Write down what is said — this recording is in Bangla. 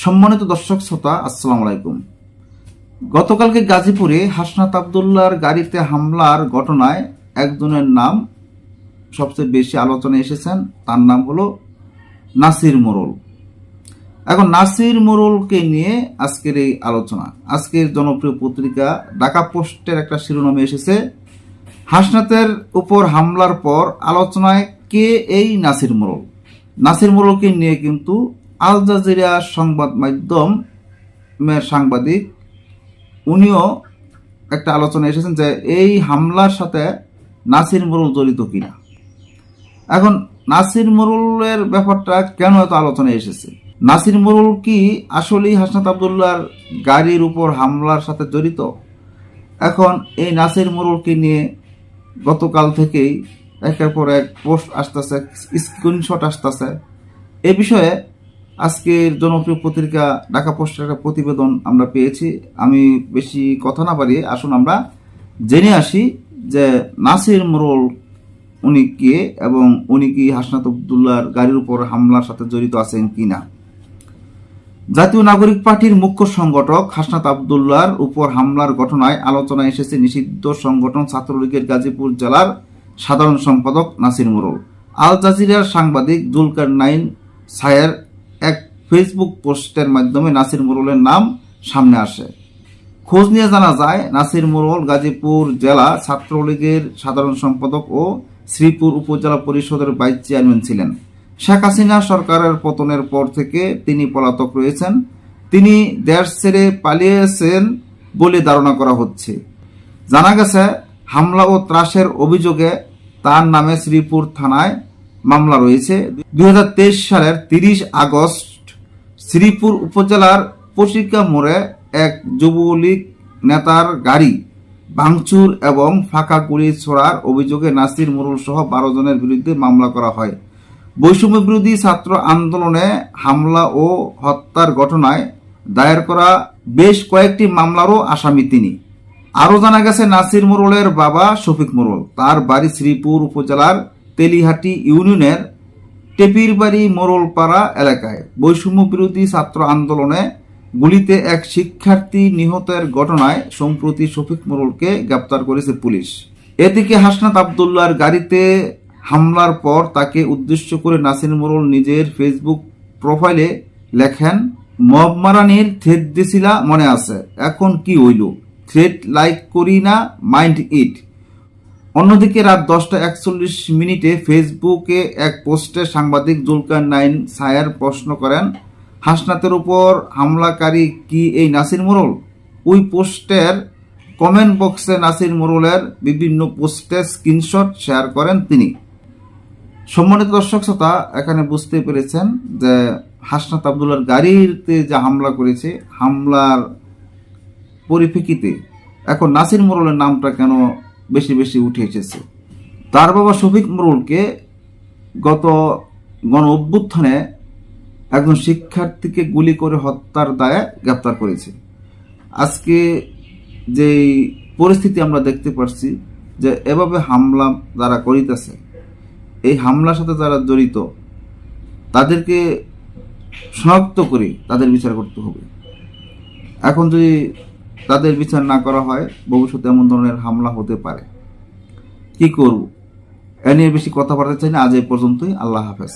সম্মানিত দর্শক, শ্রোতা, আসসালামু আলাইকুম। গতকালকে গাজীপুরে হাসনাত আবদুল্লার গাড়িতে হামলার ঘটনায় একজনের নাম সবচেয়ে বেশি আলোচনায় এসেছেন, তার নাম হলো নাসির মোরল। এখন নাসির মোরলকে নিয়ে আজকের এই আলোচনা। আজকের জনপ্রিয় পত্রিকা ঢাকা পোস্টের একটা শিরোনামে এসেছে, হাসনাতের উপর হামলার পর আলোচনায় কে এই নাসির মোরল? নাসির মোরলকে নিয়ে কিন্তু আল জাজিরা সংবাদ মাধ্যমের সাংবাদিক, উনিও একটা আলোচনা এসেছেন যে এই হামলার সাথে নাসির মোরল জড়িত কিনা। এখন নাসির মোরলের ব্যাপারটা কেন এত আলোচনায় এসেছে? নাসির মোরল কি আসলেই হাসনাত আবদুল্লার গাড়ির উপর হামলার সাথে জড়িত? এখন এই নাসির মোরলকে নিয়ে গতকাল থেকেই একের পর এক পোস্ট আসতেছে, স্ক্রিনশট আসতেছে। এ বিষয়ে আজকের জনপ্রিয় পত্রিকা ঢাকা পোস্টের একটা প্রতিবেদন আমরা পেয়েছি। আমি বেশি কথা না বাড়িয়ে আসুন আমরা জেনে আসি যে নাসির মোরল উনি কে এবং উনি কি হাসনাত আবদুল্লার গাড়ির উপর হামলার সাথে জড়িত আছেন কি না জাতীয় নাগরিক পার্টির মুখ্য সংগঠক হাসনাত আবদুল্লাহর উপর হামলার ঘটনায় আলোচনায় এসেছে নিষিদ্ধ সংগঠন ছাত্রলীগের গাজীপুর জেলার সাধারণ সম্পাদক নাসির মোরল। আল জাজিরার সাংবাদিক জুলকার নাইন সায়ের এক ফেসবুক পোস্টের মাধ্যমে নাসির মোরলের নাম সামনে আসে। খোঁজ নিয়ে জানা যায়, নাসির মোরল গাজীপুর জেলা ছাত্রলীগের সাধারণ সম্পাদক ও শ্রীপুর উপজেলা পরিষদের ভাইস চেয়ারম্যান ছিলেন। শেখ হাসিনা সরকারের পতনের পর থেকে তিনি পলাতক রয়েছেন। তিনি দেশ ছেড়ে পালিয়েছেন বলে ধারণা করা হচ্ছে। জানা গেছে, হামলা ও ত্রাসের অভিযোগে তার নামে শ্রীপুর থানায় মামলা রয়েছে। দুই হাজার তেইশ সালের তিরিশ আগস্ট শ্রীপুর উপজেলার পশিকা মোড়ে এক যুবলীগ নেতার গাড়ি ভাঙচুর এবং ফাঁকা গুলি ছোড়ার অভিযোগে নাসির মুরুল সহ বারো জনের বিরুদ্ধে মামলা করা হয়। বৈষম্য বিরোধী ছাত্র আন্দোলনে হামলা ও হত্যার ঘটনায় দায়ের করা বেশ কয়েকটি মামলারও আসামি তিনি। আরও জানা গেছে, নাসির মোরলের বাবা শফিক মোরল। তার বাড়ি শ্রীপুর উপজেলার তেলিহাটি ইউনিয়নের টেপিরবাড়ি মোরলপাড়া এলাকায় বৈষম্য বিরোধী ছাত্র আন্দোলনে গুলিতে এক শিক্ষার্থী নিহতের ঘটনায় সম্প্রতি শফিক মোরলকে গ্রেপ্তার করেছে পুলিশ। এদিকে হাসনাত আবদুল্লাহর গাড়িতে হামলার পর তাকে উদ্দেশ্য করে নাসির মোরল নিজের ফেসবুক প্রোফাইলে লেখেন, মব মারানির থ্রেড দিছিলা মনে আছে, এখন কি হইল? থ্রেড লাইক করি না, মাইন্ড ইট। অন্যদিকে রাত দশটা একচল্লিশ মিনিটে ফেসবুকে এক পোস্টে সাংবাদিক জুলকার নাইন সায়ার প্রশ্ন করেন, হাসনাতের উপর হামলাকারী কি এই নাসির মোরল? ওই পোস্টের কমেন্ট বক্সে নাসির মোরলের বিভিন্ন পোস্টে স্ক্রিনশট শেয়ার করেন তিনি। সম্মানিত দর্শক শ্রোতা, এখানে বুঝতে পেরেছেন যে হাসনাত আবদুল্লার গাড়িতে যে হামলা করেছে, হামলার পরিপ্রেক্ষিতে এখন নাসির মোরলের নামটা কেন বেশি বেশি উঠে এসেছে। তার বাবা শফিক মোরলকে গত গণ অভ্যুত্থানে একজন শিক্ষার্থীকে গুলি করে হত্যার দায়ে গ্রেপ্তার করেছে। আজকে যে পরিস্থিতি আমরা দেখতে পাচ্ছি যে এভাবে হামলা যারা করিতেছে, এই হামলার সাথে যারা জড়িত, তাদেরকে শনাক্ত করে তাদের বিচার করতে হবে। এখন যদি তাদের বিচার না করা হয়, ভবিষ্যতে এমন ধরনের হামলা হতে পারে। কি করব? এ নিয়ে বেশি কথা বলতে চাই না, আজ এই পর্যন্তই। আল্লাহ হাফেজ।